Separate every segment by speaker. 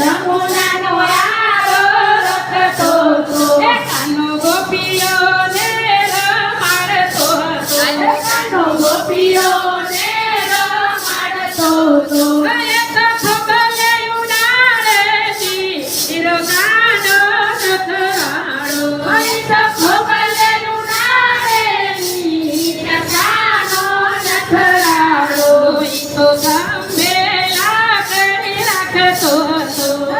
Speaker 1: Walang una na wala.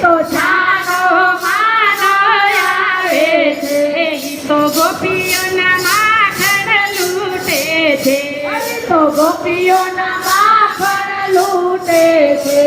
Speaker 1: તો છાનો
Speaker 2: માનો આવે છે તો ગોપીઓના માખણ લૂટે છે.
Speaker 1: તો ગોપીઓના માખણ લૂટે છે.